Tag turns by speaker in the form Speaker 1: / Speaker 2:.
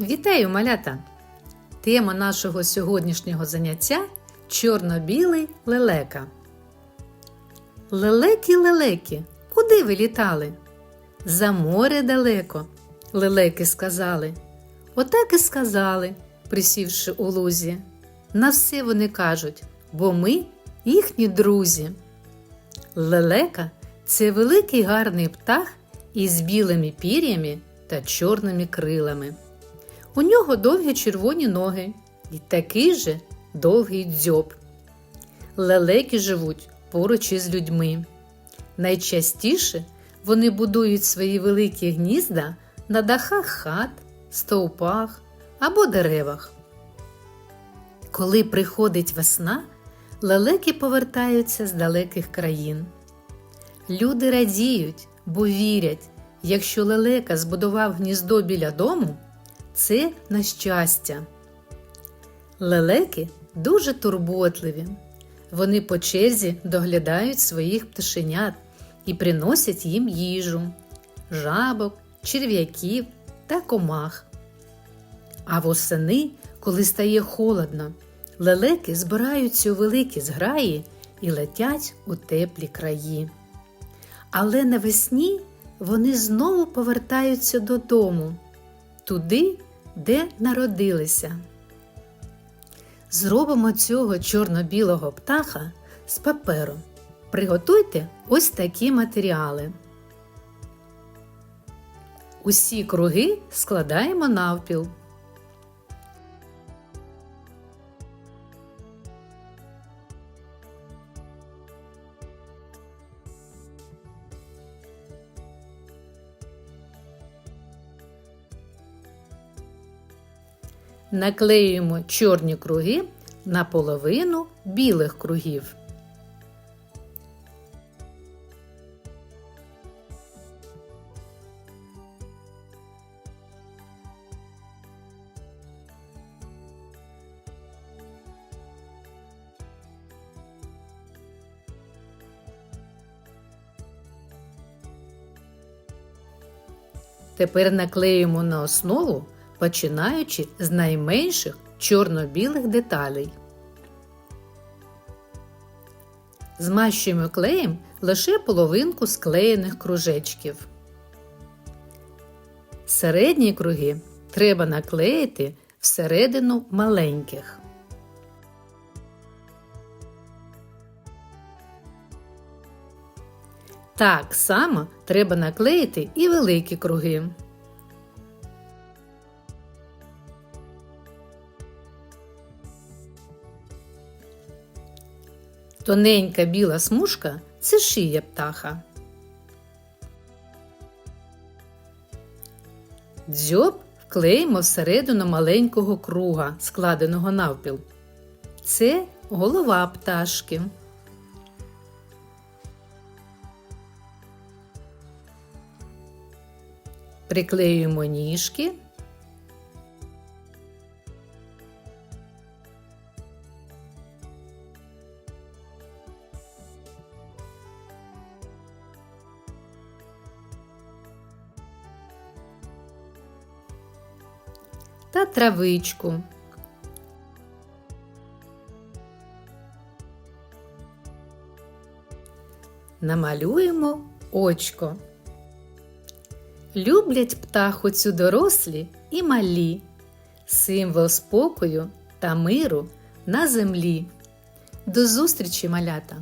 Speaker 1: Вітаю, малята! Тема нашого сьогоднішнього заняття чорно-білий лелека. Лелеки, лелеки, куди ви літали? За море далеко, лелеки сказали. Отак і сказали, присівши у лузі. На все вони кажуть, бо ми їхні друзі. Лелека це великий гарний птах із білими пір'ями та чорними крилами. У нього довгі червоні ноги і такий же довгий дзьоб. Лелеки живуть поруч із людьми. Найчастіше вони будують свої великі гнізда на дахах хат, стовпах або деревах. Коли приходить весна, лелеки повертаються з далеких країн. Люди радіють, бо вірять, якщо лелека збудував гніздо біля дому, це на щастя. Лелеки дуже турботливі. Вони по черзі доглядають своїх пташенят і приносять їм їжу, жабок, черв'яків та комах. А восени, коли стає холодно, лелеки збираються у великі зграї і летять у теплі краї. Але навесні вони знову повертаються додому, туди, де народилися. Зробимо цього чорно-білого птаха з паперу. Приготуйте ось такі матеріали. Усі круги складаємо навпіл. Наклеюємо чорні круги на половину білих кругів. Тепер наклеюємо на основу, починаючи з найменших чорно-білих деталей. Змащуємо клеєм лише половинку склеєних кружечків. Середні круги треба наклеїти всередину маленьких. Так само треба наклеїти і великі круги. Тоненька біла смужка це шия птаха. Дзьоб вклеїмо всередину маленького круга, складеного навпіл. Це голова пташки. Приклеюємо ніжки. Та травичку. Намалюємо очко. Люблять птаху цю дорослі і малі, символ спокою та миру на землі. До зустрічі, малята!